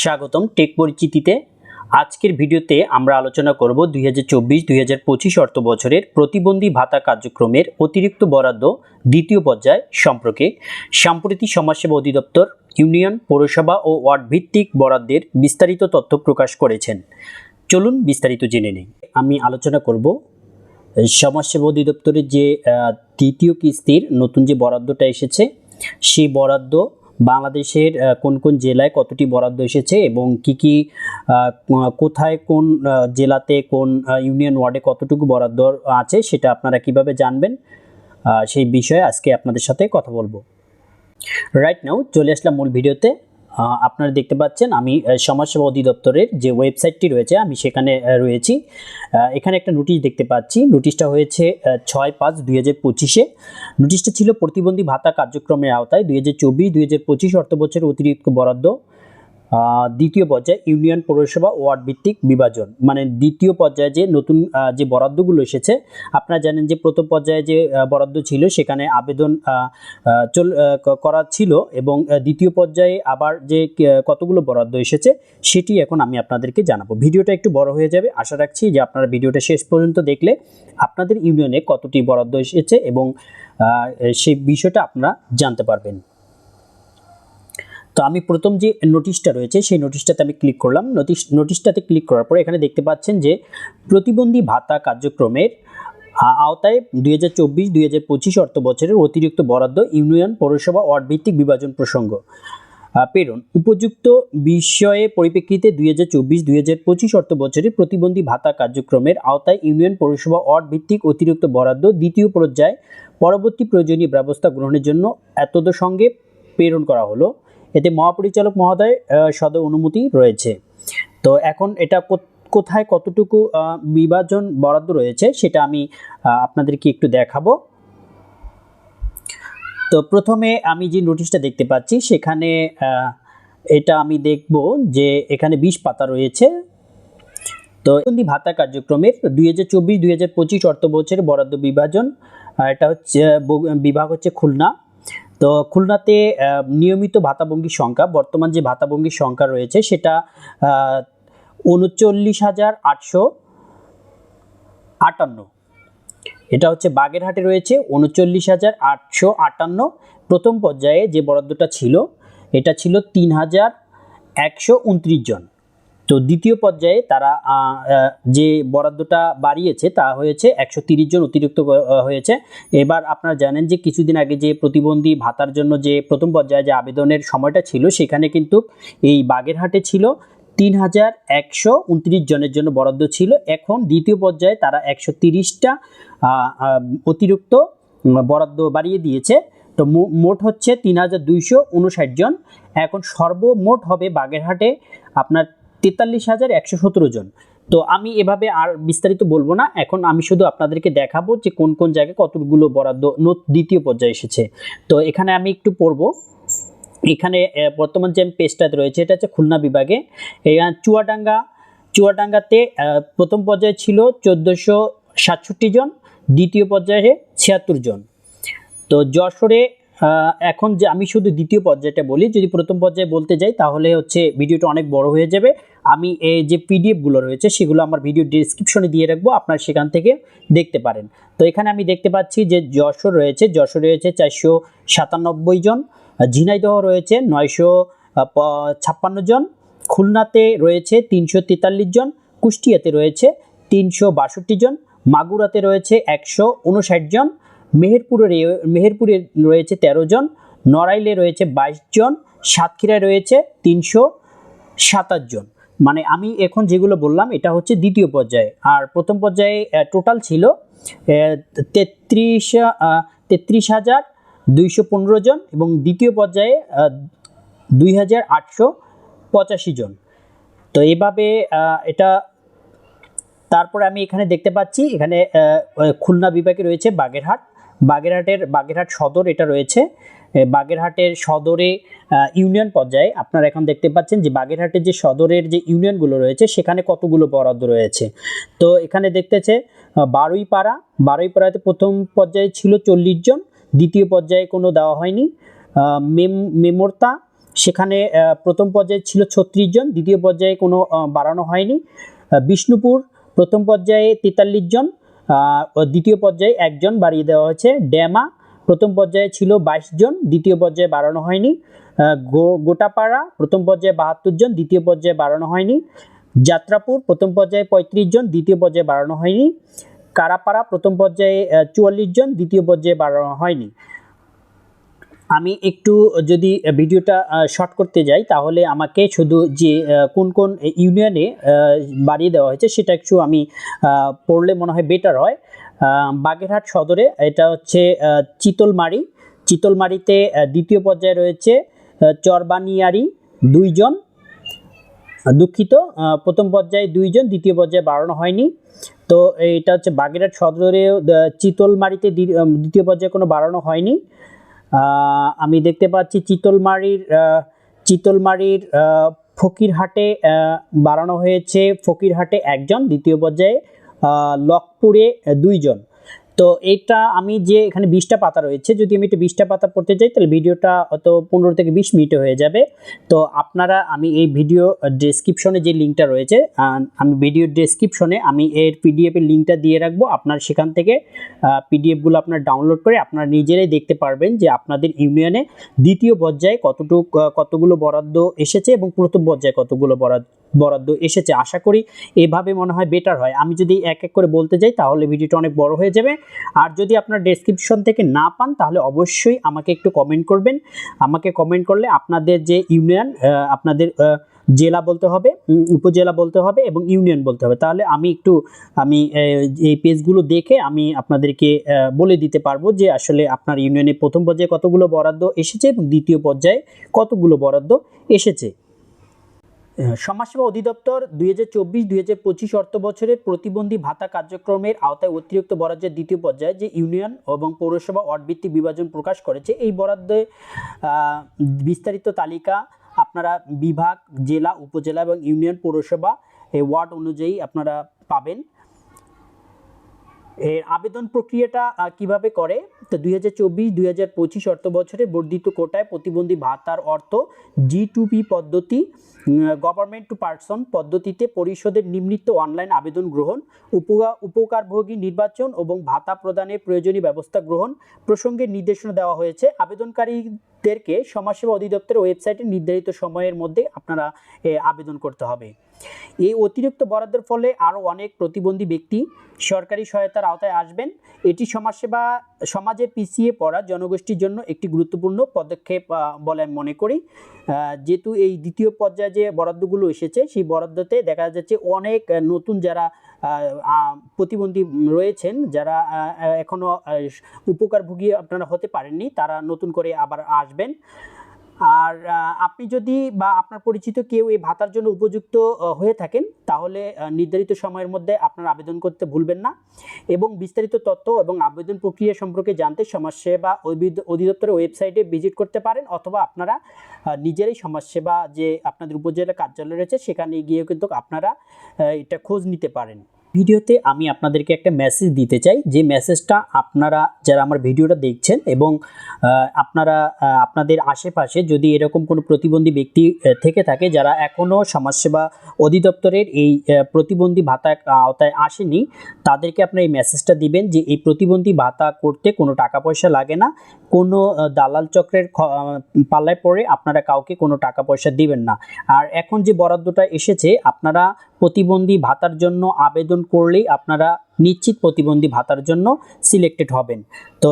স্বাগতম টেক পরিচিতিতে। আজকের ভিডিওতে আমরা আলোচনা করব দুই হাজার চব্বিশ হাজার পঁচিশ অর্থ বছরের প্রতিবন্ধী ভাতা কার্যক্রমের অতিরিক্ত বরাদ্দ দ্বিতীয় পর্যায় সম্পর্কে। সাম্প্রতিক সমাজসেবা অধিদপ্তর, ইউনিয়ন, পৌরসভা ও ওয়ার্ড ভিত্তিক বরাদ্দের বিস্তারিত তথ্য প্রকাশ করেছেন। চলুন বিস্তারিত জেনে নেই। আমি আলোচনা করব সমাজসেবা অধিদপ্তরের যে তৃতীয় কিস্তির নতুন যে বরাদ্দটা এসেছে, সেই বরাদ্দ বাংলাদেশের কোন কোন জেলায় কতটি বরাদ্দ এসেছে এবং কি কি কোথায় কোন জেলাতে কোন ইউনিয়ন ওয়ার্ডে কতটুকু বরাদ্দ আছে সেটা আপনারা কীভাবে জানবেন? সেই বিষয়ে আজকে আপনাদের সাথে কথা বলব। রাইট নাও চলে আসলাম মূল ভিডিওতে। আপনারা দেখতে পাচ্ছেন, আমি সমাজসেবা অধিদপ্তরের যে ওয়েবসাইটটি রয়েছে, আমি সেখানে রয়েছি। এখানে একটা নোটিশ দেখতে পাচ্ছি। নোটিশটা হয়েছে ছয় পাঁচ দুই হাজার পঁচিশে। নোটিশটা ছিল প্রতিবন্ধী ভাতা কার্যক্রমের আওতায়। দুই হাজার চব্বিশ, দুই হাজার পঁচিশ অর্থবছরের অতিরিক্ত বরাদ্দ। দ্বিতীয় পর্যায়ে ইউনিয়ন পৌরসভা ওয়ার্ড ভিত্তিক বিভাজন। মানে দ্বিতীয় পর্যায়ে যে নতুন যে বরাদ্দগুলো এসেছে, আপনারা জানেন যে প্রথম পর্যায়ে যে বরাদ্দ ছিল, সেখানে আবেদন চল করা ছিল এবং দ্বিতীয় পর্যায়ে আবার যে কতগুলো বরাদ্দ এসেছে, সেটি এখন আমি আপনাদেরকে জানাব। ভিডিওটা একটু বড় হয়ে যাবে। আশা রাখছি যে আপনারা ভিডিওটা শেষ পর্যন্ত দেখলে আপনাদের ইউনিয়নে কতটি বরাদ্দ এসেছে এবং সেই বিষয়টা আপনারা জানতে পারবেন। তো আমি প্রথম যে নোটিশটা রয়েছে, সেই নোটিশটাতে আমি ক্লিক করলাম। নোটিশ নোটিশটাতে ক্লিক করার পরে এখানে দেখতে পাচ্ছেন যে, প্রতিবন্ধী ভাতা কার্যক্রমের আওতায় দুই হাজার চব্বিশ, দুই হাজার পঁচিশ অর্থ বছরের অতিরিক্ত বরাদ্দ ইউনিয়ন পৌরসভা ওয়ার্ড ভিত্তিক বিভাজন প্রসঙ্গ। প্রেরণ উপযুক্ত বিষয়ে পরিপ্রেক্ষিতে দুই হাজার চব্বিশ, দুই হাজার পঁচিশ অর্থ বছরে প্রতিবন্ধী ভাতা কার্যক্রমের আওতায় ইউনিয়ন পৌরসভা ওয়ার্ড ভিত্তিক অতিরিক্ত বরাদ্দ দ্বিতীয় পর্যায়ে পরবর্তী প্রয়োজনীয় ব্যবস্থা গ্রহণের জন্য এতদ সঙ্গে প্রেরণ করা হলো। এতে মহাপরিচালক মহোদয় সদ অনুমতি রয়েছে। তো এখন এটা কোথায় কতটুকু বিভাজন বরাদ্দ রয়েছে সেটা আমি আপনাদেরকে একটু দেখাবো। তো প্রথমে আমি যে নোটিশটা দেখতে পাচ্ছি সেখানে এটা আমি দেখব যে এখানে বিশ পাতা রয়েছে। তো প্রতিবন্ধী ভাতা কার্যক্রমের দুই হাজার চব্বিশ দুই হাজার পঁচিশ অর্থ বছরের বরাদ্দ বিভাজন এটা হচ্ছে বিভাগ হচ্ছে খুলনা। তো খুলনাতে নিয়মিত ভাতাভঙ্গির সংখ্যা, বর্তমান যে ভাতাভঙ্গির সংখ্যা রয়েছে সেটা উনচল্লিশ হাজার আটশো আটান্ন। এটা হচ্ছে বাগেরহাটে রয়েছে উনচল্লিশ হাজার আটশো আটান্ন। প্রথম পর্যায়ে যে বরাদ্দটা ছিল, এটা ছিল তিন হাজার একশো উনত্রিশ জন। তো দ্বিতীয় পর্যায়ে তারা যে বরাদ্দটা বাড়িয়েছে তা হয়েছে একশো জন অতিরিক্ত হয়েছে। এবার আপনারা জানেন যে কিছুদিন আগে যে প্রতিবন্ধী ভাতার জন্য যে প্রথম পর্যায়ে যে আবেদনের সময়টা ছিল, সেখানে কিন্তু এই বাগেরহাটে ছিল তিন হাজার একশো উনত্রিশ জনের জন্য বরাদ্দ ছিল। এখন দ্বিতীয় পর্যায়ে তারা একশো তিরিশটা অতিরিক্ত বরাদ্দ বাড়িয়ে দিয়েছে। তো মোট হচ্ছে তিন হাজার দুইশো উনষাট জন। এখন সর্বমোট হবে বাগেরহাটে আপনার তেতাল্লিশ হাজার একশো সতেরো জন। তো আমি এভাবে আর বিস্তারিত বলব না। এখন আমি শুধু আপনাদেরকে দেখাবো যে কোন কোন জায়গায় কতগুলো বরাদ্দ দ্বিতীয় পর্যায়ে এসেছে। তো এখানে আমি একটু পড়ব। এখানে বর্তমান যে পেজটাতে রয়েছে, এটা হচ্ছে খুলনা বিভাগে। চুয়াডাঙ্গা, চুয়াডাঙ্গাতে প্রথম পর্যায়ে ছিল চোদ্দোশো সাতষট্টি জন, দ্বিতীয় পর্যায়ে ছিয়াত্তর জন। তো যশোরে এখন যে আমি শুধু দ্বিতীয় পর্যায়টা বলি, যদি প্রথম পর্যায়ে বলতে যাই, তাহলে হচ্ছে ভিডিওটা অনেক বড় হয়ে যাবে। আমি এই যে পিডিএফগুলো রয়েছে, সেগুলো আমার ভিডিও ডিসক্রিপশনে দিয়ে রাখব, আপনারা সেখান থেকে দেখতে পারেন। তো এখানে আমি দেখতে পাচ্ছি যে যশোর রয়েছে যশোর রয়েছে চারশো সাতানব্বই জন, ঝিনাইদহ রয়েছে নয়শো ছাপ্পান্ন জন, খুলনাতে রয়েছে তিনশো তেতাল্লিশ জন, কুষ্টিয়াতে রয়েছে তিনশো বাষট্টি জন, মাগুরাতে রয়েছে একশো উনষাট জন মেহেরপুরে মেহেরপুরে রয়েছে তেরো জন, নড়াইলে রয়েছে বাইশ জন, সাতক্ষীরায় রয়েছে তিনশো সাতাশ জন। মানে আমি এখন যেগুলো বললাম, এটা হচ্ছে দ্বিতীয় পর্যায়ে। আর প্রথম পর্যায়ে টোটাল ছিল তেত্রিশ তেত্রিশ হাজার দুইশো পনেরো জন এবং দ্বিতীয় পর্যায়ে দুই হাজার আটশো পঁচাশি জন। তো এভাবে এটা, তারপরে আমি এখানে দেখতে পাচ্ছি, এখানে খুলনা বিভাগে রয়েছে বাগেরহাট। বাগেরহাটের বাগেরহাট সদর এটা রয়েছে। বাগেরহাটের সদরে ইউনিয়ন পর্যায়ে আপনারা এখন দেখতে পাচ্ছেন যে বাগেরহাটের যে সদরের যে ইউনিয়নগুলো রয়েছে, সেখানে কতগুলো বরাদ্দ রয়েছে। তো এখানে দেখতেছে বারোই পাড়া বারোই পাড়াতে প্রথম পর্যায়ে ছিল চল্লিশ জন, দ্বিতীয় পর্যায়ে কোনো দেওয়া হয়নি। মেম মেমোর্তা, সেখানে প্রথম পর্যায়ে ছিল ছত্রিশ জন, দ্বিতীয় পর্যায়ে কোনো বাড়ানো হয়নি। বিষ্ণুপুর, প্রথম পর্যায়ে তেতাল্লিশ জন দ্বিতীয় পর্যায়ে একজন বাড়িয়ে দেওয়া হয়েছে ড্যামা প্রথম পর্যায়ে ছিল বাইশ জন, দ্বিতীয় পর্যায়ে বাড়ানো হয়নি। গোটাপাড়া, প্রথম পর্যায়ে বাহাত্তর জন, দ্বিতীয় পর্যায়ে বাড়ানো হয়নি। যাত্রাপুর, প্রথম পর্যায়ে পঁয়ত্রিশ জন, দ্বিতীয় পর্যায়ে বাড়ানো হয়নি। কারাপাড়া, প্রথম পর্যায়ে চুয়াল্লিশ জন, দ্বিতীয় পর্যায়ে বাড়ানো হয়নি। আমি একটু যদি ভিডিওটা শর্ট করতে যাই, তাহলে আমাকে শুধু যে কোন কোন ইউনিয়নে বাড়িয়ে দেওয়া হয়েছে সেটা একটু আমি পড়লে মনে হয় বেটার হয়। বাগেরহাট সদরে এটা হচ্ছে চিতলমারি। চিতলমারিতে দ্বিতীয় পর্যায়ে রয়েছে চরবানিয়ারি দুইজন দুঃখিত প্রথম পর্যায়ে দুইজন, দ্বিতীয় পর্যায়ে বাড়ানো হয়নি। তো এটা হচ্ছে বাগেরহাট সদরে চিতলমারিতে দ্বিতীয় পর্যায়ে কোনো বাড়ানো হয়নি। আমি দেখতে পাচ্ছি চিতলমারির চিতলমারির ফকিরহাটে বাড়ানো হয়েছে ফকিরহাটে একজন দ্বিতীয় পর্যায়ে লকপুরে দুইজন। তো এটা আমি যে এখানে বিশটা পাতা রয়েছে, যদি আমি এটা বিশটা পাতা পড়তে চাই তাহলে ভিডিওটা হয়তো পনেরো থেকে বিশ মিনিটে হয়ে যাবে। তো আপনারা, আমি এই ভিডিও ডেসক্রিপশনে যে লিঙ্কটা রয়েছে আমি ভিডিও ডেসক্রিপশনে আমি এর পিডিএফের লিঙ্কটা দিয়ে রাখব। আপনার সেখান থেকে পিডিএফগুলো আপনার ডাউনলোড করে আপনারা নিজেরাই দেখতে পারবেন যে আপনাদের ইউনিয়নে দ্বিতীয় পর্যায়ে কতটুক কতগুলো বরাদ্দ এসেছে এবং প্রথম পর্যায়ে কতগুলো বরাদ্দ বরাদ্দ এসেছে। আশা করি এভাবে মনে হয় বেটার হয়। আমি যদি এক এক করে বলতে যাই, তাহলে ভিডিওটা অনেক বড় হয়ে যাবে। আর যদি আপনার ডেসক্রিপশন থেকে না পান, তাহলে অবশ্যই আমাকে একটু কমেন্ট করবেন। আমাকে কমেন্ট করলে আপনাদের যে ইউনিয়ন আপনাদের জেলা বলতে হবে উপজেলা বলতে হবে এবং ইউনিয়ন বলতে হবে। তাহলে আমি একটু, আমি এই পেজগুলো দেখে আমি আপনাদেরকে বলে দিতে পারব যে আসলে আপনার ইউনিয়নে প্রথম পর্যায়ে কতগুলো বরাদ্দ এসেছে এবং দ্বিতীয় পর্যায়ে কতগুলো বরাদ্দ এসেছে। সমাজসেবা অধিদপ্তর দুই হাজার চব্বিশ, দুই হাজার পঁচিশ অর্থ বছরের প্রতিবন্ধী ভাতা কার্যক্রমের আওতায় অতিরিক্ত বরাদ্দের দ্বিতীয় পর্যায়ে যে ইউনিয়ন এবং পৌরসভা ওয়ার্ড ভিত্তিক বিভাজন প্রকাশ করেছে, এই বরাদ্দে বিস্তারিত তালিকা আপনারা বিভাগ, জেলা, উপজেলা এবং ইউনিয়ন, পৌরসভা, এই ওয়ার্ড অনুযায়ী আপনারা পাবেন। এর আবেদন প্রক্রিয়াটা কীভাবে করে? তো দুই হাজার চব্বিশ, দুই হাজার পঁচিশ অর্থ বছরে বর্ধিত কোটায় প্রতিবন্ধী ভাতার অর্থ জি টু পি পদ্ধতি গভর্নমেন্ট টু পার্সন পদ্ধতিতে পরিষদের নিম্নিত অনলাইন আবেদন গ্রহণ উপকার উপকারভোগী নির্বাচন এবং ভাতা প্রদানের প্রয়োজনীয় ব্যবস্থা গ্রহণ প্রসঙ্গে নির্দেশনা দেওয়া হয়েছে। আবেদনকারীদেরকে সমাজসেবা অধিদপ্তরের ওয়েবসাইটে নির্ধারিত সময়ের মধ্যে আপনারা আবেদন করতে হবে। এই অতিরিক্ত বরাদ্দের ফলে আরও অনেক প্রতিবন্ধী ব্যক্তি সরকারি সহায়তার আওতায় আসবেন। এটি সমাজসেবা সমাজের পিছিয়ে পড়া জনগোষ্ঠীর জন্য একটি গুরুত্বপূর্ণ পদক্ষেপ বলে আমি মনে করি। যেহেতু এই দ্বিতীয় পর্যায়ে যে বরাদ্দগুলো এসেছে, সেই বরাদ্দতে দেখা যাচ্ছে অনেক নতুন যারা প্রতিবন্ধী রয়েছেন যারা এখনও উপকারভোগী আপনারা হতে পারেননি তারা নতুন করে আবার আসবেন। আর আপনি যদি বা আপনার পরিচিত কেউ এই ভাতার জন্য উপযুক্ত হয়ে থাকেন, তাহলে নির্ধারিত সময়ের মধ্যে আপনার আবেদন করতে ভুলবেন না এবং বিস্তারিত তথ্য এবং আবেদন প্রক্রিয়া সম্পর্কে জানতে সমাজসেবা অধিদপ্তরের ওয়েবসাইটে ভিজিট করতে পারেন অথবা আপনারা নিজেরাই সমাজসেবা যে আপনাদের উপজেলা কার্যালয় রয়েছে, সেখানে গিয়েও কিন্তু আপনারা এটা খোঁজ নিতে পারেন। ভিডিওতে আমি আপনাদেরকে একটা মেসেজ দিতে চাই। যে মেসেজটা আপনারা, যারা আমার ভিডিওটা দেখছেন এবং আপনারা আপনাদের আশেপাশে যদি এরকম কোনো প্রতিবন্ধী ব্যক্তি থেকে থাকে যারা এখনও সমাজসেবা অধিদপ্তরের এই প্রতিবন্ধী ভাতা আওতায় আসেনি, তাদেরকে আপনার এই মেসেজটা দিবেন যে এই প্রতিবন্ধী ভাতা করতে কোনো টাকা পয়সা লাগে না কোনো দালাল চক্রের পাল্লায় পড়ে আপনারা কাউকে কোনো টাকা পয়সা দিবেন না। আর এখন যে বরাদ্দটা এসেছে, আপনারা প্রতিবন্ধী ভাতার জন্য আবেদন করলেই আপনারা নিশ্চিত প্রতিবন্ধী ভাতার জন্য সিলেক্টেড হবেন। তো